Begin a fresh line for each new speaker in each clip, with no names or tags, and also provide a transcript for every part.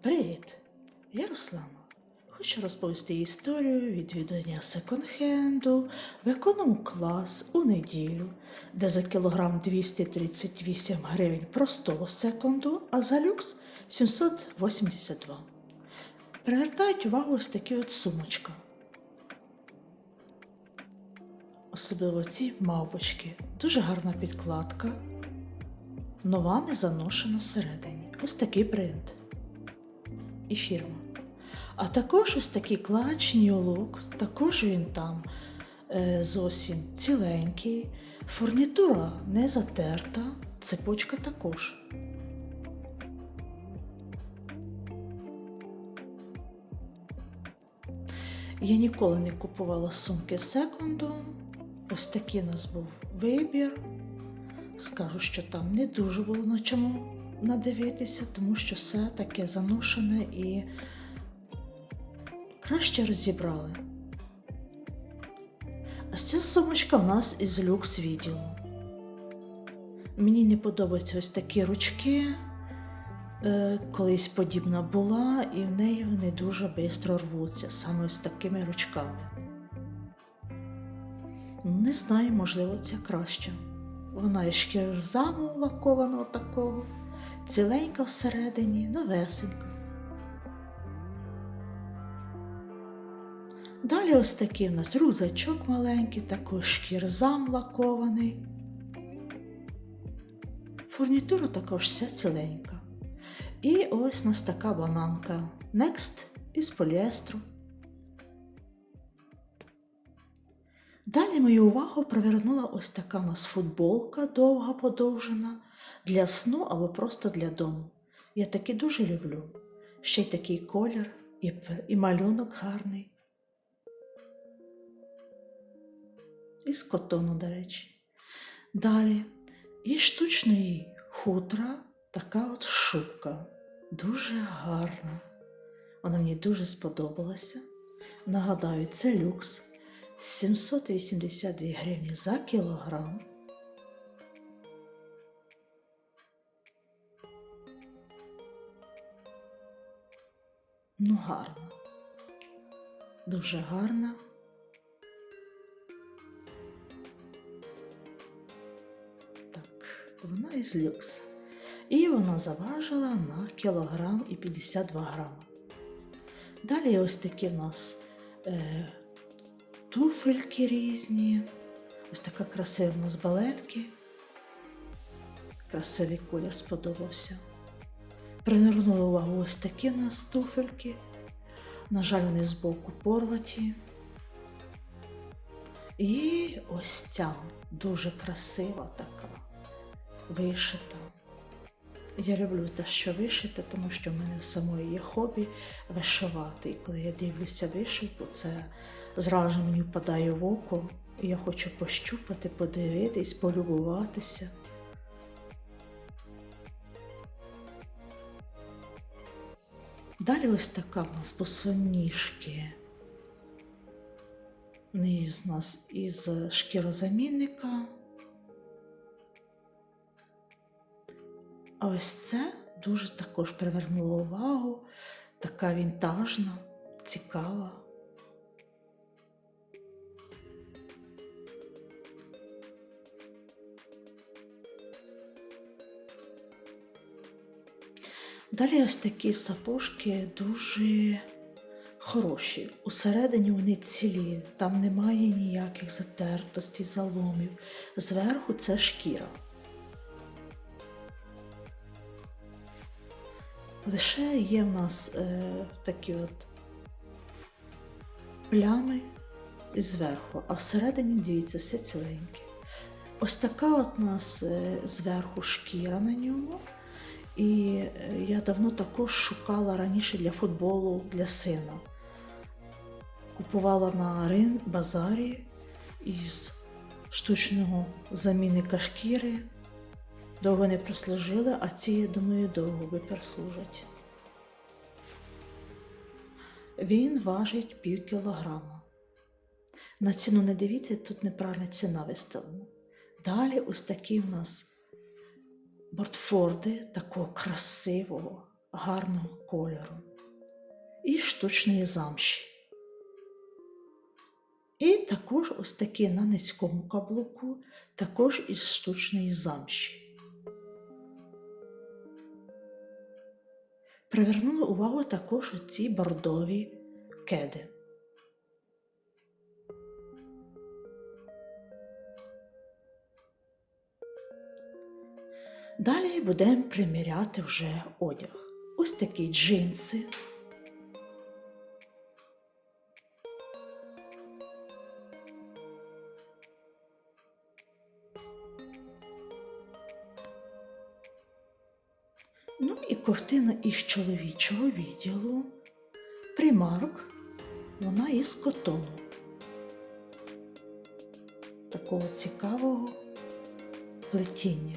Привіт! Я Руслана. Хочу розповісти історію відвідання секонд-хенду в економ-клас у неділю, де за кілограм 238 гривень простого секунду, а за люкс 782. Привертають увагу ось такі от сумочка. Особливо ці мавпочки. Дуже гарна підкладка. Нова не заношена всередині. Ось такий принт і фірма. А також ось такий клач New також він там е, зовсім ціленький, фурнітура не затерта, цепочка також. Я ніколи не купувала сумки секондом. Ось такий у нас був вибір. Скажу, що там не дуже було на чому надивитися, тому що все таке заношене і краще розібрали. А ця сумочка в нас із люкс відділу. Мені не подобаються ось такі ручки. Е, Колись подібна була, і в неї вони дуже швидко рвуться, саме з такими ручками. Не знаю, можливо, ця краща. Вона із шкірзаму лакованого такого, ціленька всередині, новесенька. Далі ось такий у нас рюкзачок маленький, також шкірзам лакований. Фурнітура також вся ціленька. І ось у нас така бананка Next із поліестру. Далі мою увагу привернула ось така у нас футболка довга подовжена для сну або просто для дому. Я таки дуже люблю. Ще й такий колір і, і малюнок гарний. Із котону, до речі. Далі із штучної хутра така от шубка. Дуже гарна. Вона мені дуже сподобалася. Нагадаю, це люкс. 782 гривні за кілограм. Ну, гарна. Дуже гарна. Так, вона із люкс. І вона заважила на кілограм і 52 грама. Далі ось такі в нас е, туфельки різні. Ось така красива у нас балетки. Красивий колір сподобався. Привернули увагу ось такі в нас. На жаль, вони збоку порваті. І ось ця дуже красива така, вишита. Я люблю те, що вишити, тому що в мене самої є хобі вишивати. І коли я дивлюся вишивку, це зразу мені впадає в око. І я хочу пощупати, подивитись, полюбуватися. Далі ось така в нас босоніжки. З нас із шкірозамінника. А ось це дуже також привернуло увагу, така вінтажна, цікава. Далі ось такі сапожки дуже хороші. Усередині вони цілі, там немає ніяких затертостей, заломів. Зверху це шкіра. Лише є в нас е, такі от плями зверху, а всередині, дивіться, все ціленьке. Ось така от у нас е, зверху шкіра на ньому. І е, я давно також шукала раніше для футболу для сина. Купувала на рин базарі із штучного замінника шкіри. Довго не прослужили, а ці, я думаю, довго би прослужать. Він важить пів кілограма. На ціну не дивіться, тут неправильна ціна виставлена. Далі ось такі в нас Бортфорди такого красивого, гарного кольору і штучної замші. І також ось такі на низькому каблуку, також із штучної замші. Привернули увагу також ці бордові кеди. Далі будемо приміряти вже одяг. Ось такі джинси. Ну і ковтина із чоловічого відділу. Примарок, вона із котону. Такого цікавого плетіння.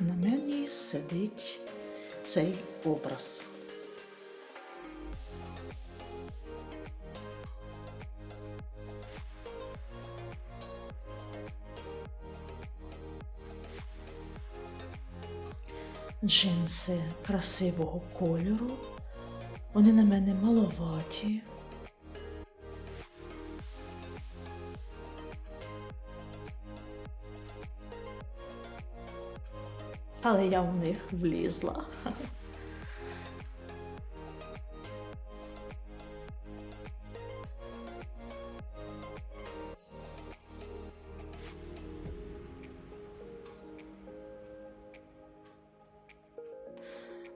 На мені сидить цей образ. Джинси красивого кольору. Вони на мене маловаті. Але я в них влізла.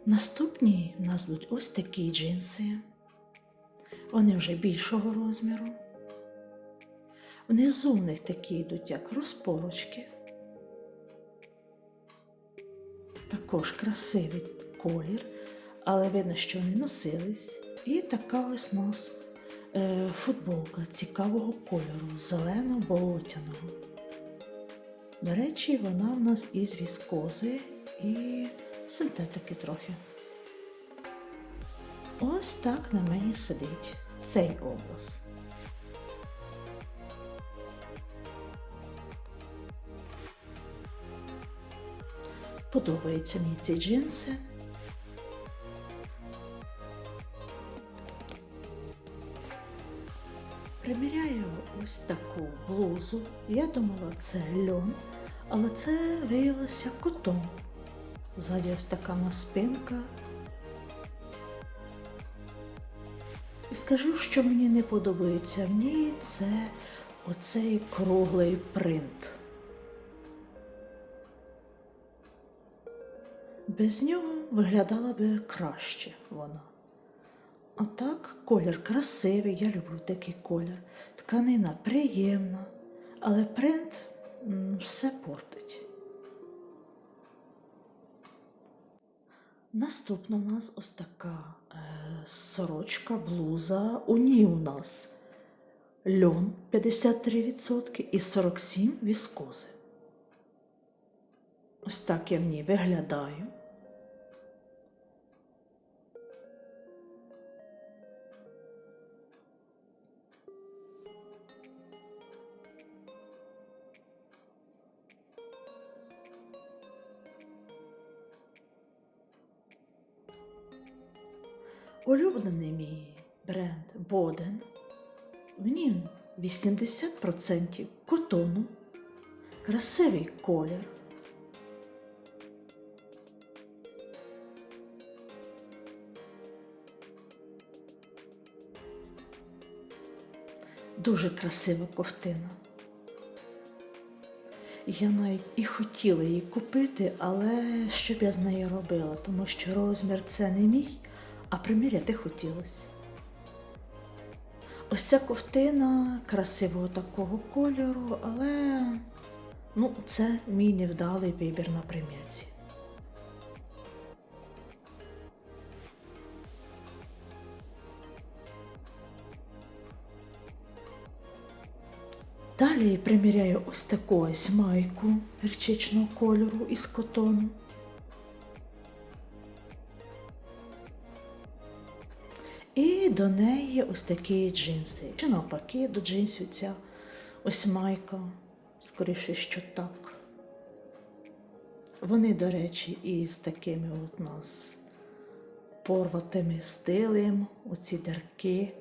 Наступні в нас будуть ось такі джинси. Вони вже більшого розміру. Внизу в них такі йдуть, як розпорочки. Також красивий колір, але видно, що вони носились. І така ось у нас е, футболка цікавого кольору, зелено-болотяного. До речі, вона в нас із віскози і синтетики трохи. Ось так на мені сидить цей образ. Подобаються мені ці джинси. Приміряю ось таку блузу. Я думала, це льон, але це виявилося котон. Ззаді ось така спинка. І скажу, що мені не подобається в ній, це оцей круглий принт. Без нього виглядала би краще вона. А так, колір красивий, я люблю такий колір. Тканина приємна, але принт все портить. Наступна у нас ось така е, сорочка, блуза. У ній у нас льон 53% і 47 віскози. Ось так я в ній виглядаю. Улюблений мій бренд Боден. В нім 80% котону, красивий колір. Дуже красива ковтина. Я навіть і хотіла її купити, але що б я з нею робила, тому що розмір це не мій, а приміряти хотілося. Ось ця ковтина красивого такого кольору, але ну, це мій невдалий вибір на примірці. Далі приміряю ось таку ось майку гірчичного кольору із котону. До неї ось такі джинси. Чи навпаки до джинсів ця ось майка. Скоріше, що так. Вони, до речі, із такими от нас порватими стилем, оці дірки.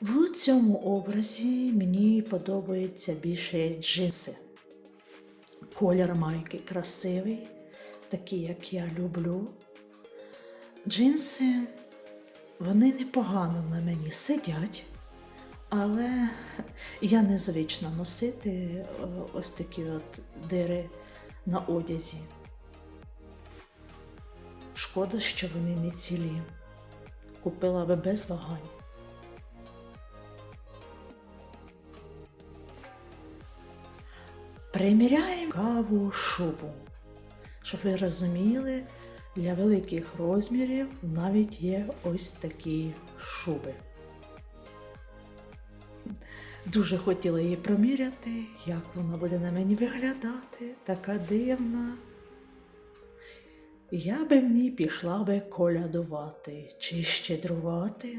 В цьому образі мені подобаються більше джинси. Колір майки красивий, такий, як я люблю. Джинси, вони непогано на мені сидять, але я незвична носити е, ось такі от дири на одязі. Шкода, що вони не цілі. Купила би без вагань. Приміряємо каву шубу. Щоб ви розуміли, для великих розмірів навіть є ось такі шуби. Дуже хотіла її проміряти, як вона буде на мені виглядати, така дивна. Я би в ній пішла би колядувати чи щедрувати.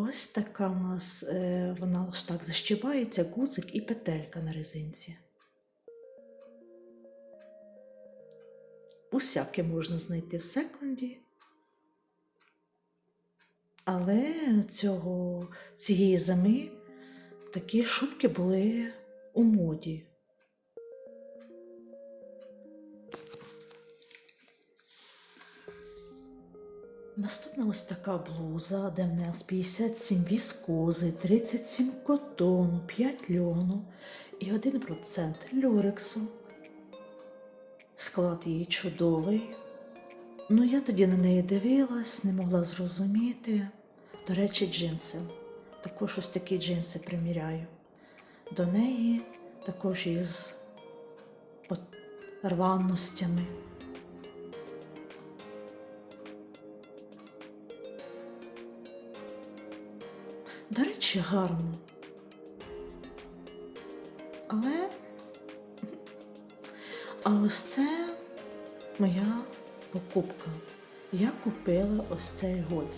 Ось така в нас, е, вона ось так защибається, гудзик і петелька на резинці. Усяке можна знайти в секунді. Але цього, цієї зими такі шубки були у моді. Наступна ось така блуза, де в нас 57 віскози, 37 котону, 5 льону і 1% люрексу. Склад її чудовий. Ну, я тоді на неї дивилась, не могла зрозуміти. До речі, джинси. Також ось такі джинси приміряю. До неї також із рваностями. Речі, гарно. Але. А ось це моя покупка. Я купила ось цей гольф.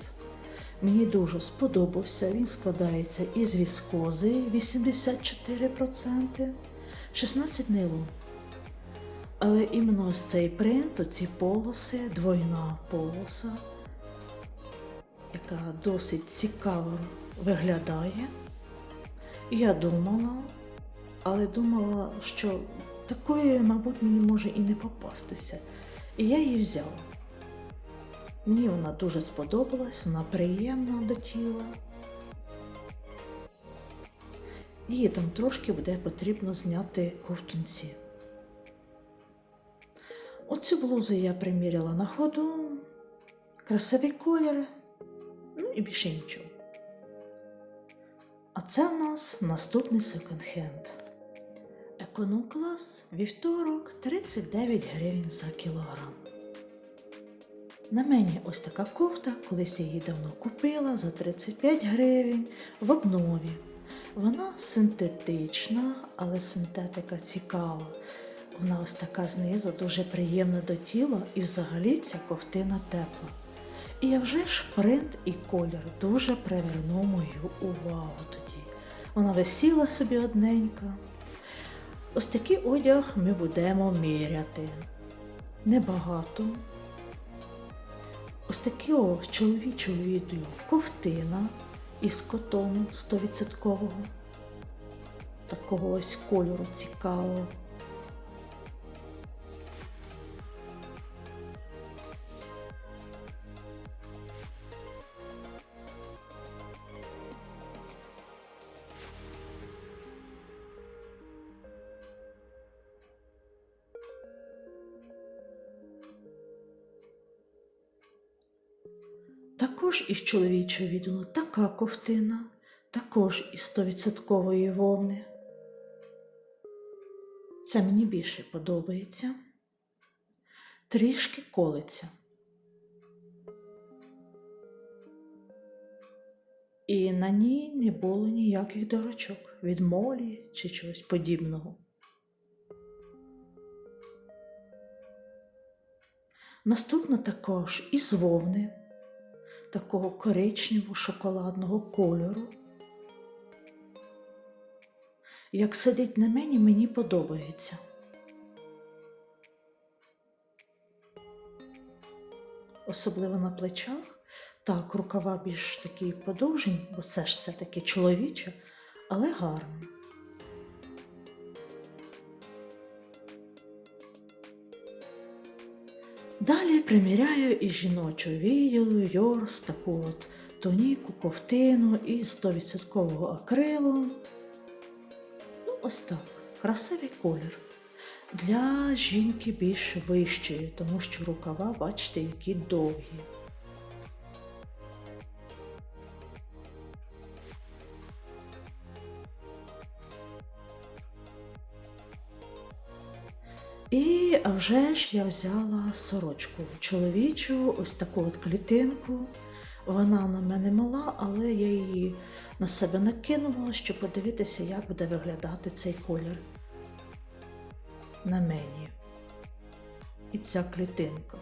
Мені дуже сподобався. Він складається із віскози 84%, 16 нейлон. Але іменно ось цей принт, оці полоси, двойна полоса, яка досить цікаво виглядає. Я думала, але думала, що такої, мабуть, мені може і не попастися. І я її взяла. Мені вона дуже сподобалась, вона приємна до тіла. Її там трошки буде потрібно зняти ковтунці. Оцю блузу я приміряла на ходу, красиві кольори, ну і більше нічого. А це в нас наступний секонд-хенд. Економ-клас вівторок 39 гривень за кілограм. На мені ось така кофта, колись я її давно купила за 35 гривень в обнові. Вона синтетична, але синтетика цікава. Вона ось така знизу, дуже приємна до тіла і взагалі ця ковтина тепла. І вже ж принт і колір дуже привернув мою увагу тоді. Вона висіла собі одненька. Ось такий одяг ми будемо міряти. Небагато. Ось ось чоловічого відео ковтина із котону 100%. Такого ось кольору цікавого. Чоловічого відділу така ковтина, також із 100% вовни. Це мені більше подобається. Трішки колиться. І на ній не було ніяких дорочок від молі чи чогось подібного. Наступна також із вовни. Такого коричневого шоколадного кольору. Як сидить на мені, мені подобається. Особливо на плечах. Так, рукава більш такі подовжені, бо це ж все-таки чоловіче, але гарно. Далі приміряю і жіночу відділу Йорс, таку от тоніку, ковтину і 100% акрилу. Ну, ось так, красивий колір. Для жінки більш вищої, тому що рукава, бачите, які довгі. Вже ж я взяла сорочку чоловічу, ось таку от клітинку. Вона на мене мала, але я її на себе накинула, щоб подивитися, як буде виглядати цей колір на мені. І ця клітинка.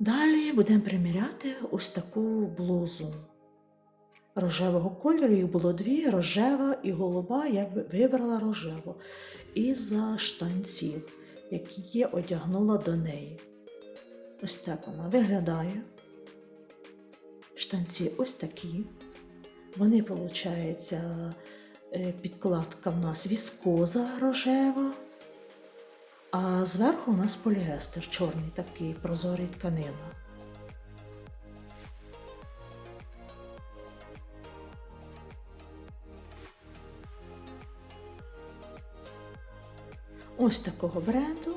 Далі будемо приміряти ось таку блузу. Рожевого кольору їх було дві, рожева і голуба. Я вибрала рожеву із-за штанців, які я одягнула до неї. Ось так вона виглядає. Штанці ось такі. Вони, виходить, підкладка в нас віскоза рожева. А зверху у нас поліестер чорний такий прозорий тканина. Ось такого бренду.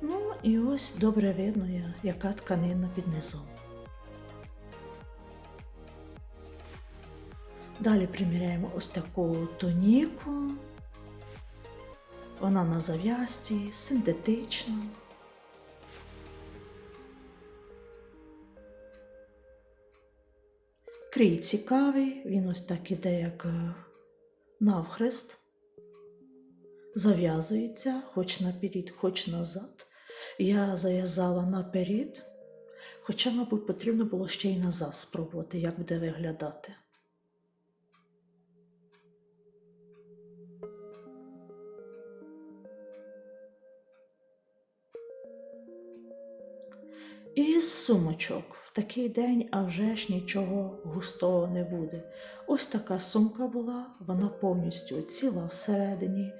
Ну і ось добре видно, яка тканина під низом. Далі приміряємо ось таку тоніку. Вона на зав'язці, синтетична. Крій цікавий, він ось так іде, як е, навхрест, зав'язується хоч наперед, хоч назад. Я зав'язала наперед, хоча, мабуть, потрібно було ще й назад спробувати, як буде виглядати. Із сумочок в такий день, а вже ж нічого густого не буде. Ось така сумка була, вона повністю ціла всередині.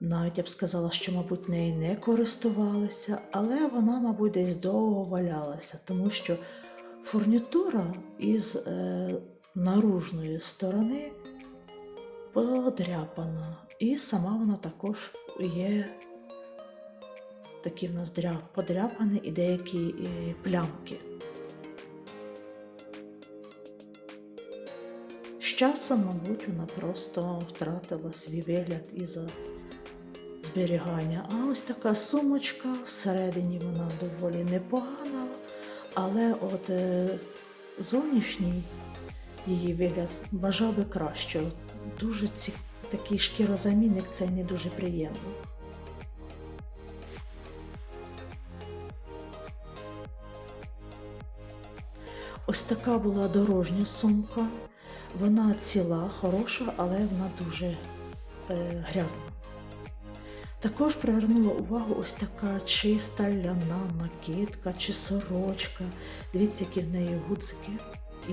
Навіть я б сказала, що, мабуть, нею не користувалися, але вона, мабуть, десь довго валялася, тому що фурнітура із е, наружної сторони подряпана, і сама вона також є такі в нас дря... подряпані і деякі плямки. З часом, мабуть, вона просто втратила свій вигляд із-за зберігання. А ось така сумочка, всередині вона доволі непогана, але от е, зовнішній її вигляд бажав би краще. Дуже ці... такий шкірозамінник це не дуже приємно. Ось така була дорожня сумка. Вона ціла, хороша, але вона дуже е, грязна. Також привернула увагу ось така чиста ляна накидка чи сорочка. Дивіться, які в неї гудзики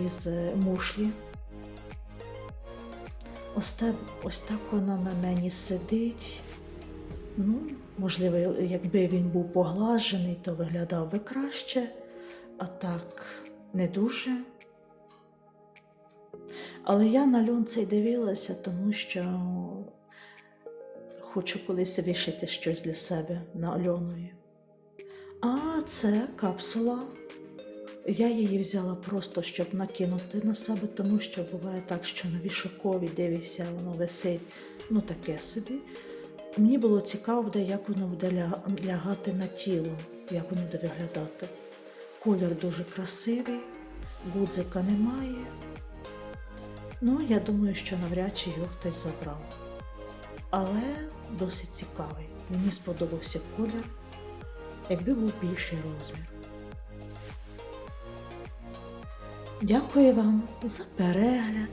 із е, мушлі. Ось так, ось так вона на мені сидить. Ну, можливо, якби він був поглажений, то виглядав би краще. А так не дуже. Але я на льон цей дивилася, тому що хочу колись вишити щось для себе на льонові. А це капсула. Я її взяла просто, щоб накинути на себе, тому що буває так, що на вішакові дивишся, воно висить, ну таке собі. Мені було цікаво, де як воно буде лягати на тіло. як він буде виглядати. Колір дуже красивий, гудзика немає. Ну, я думаю, що навряд чи його хтось забрав. Але досить цікавий. Мені сподобався колір, якби був більший розмір. Дякую вам за перегляд.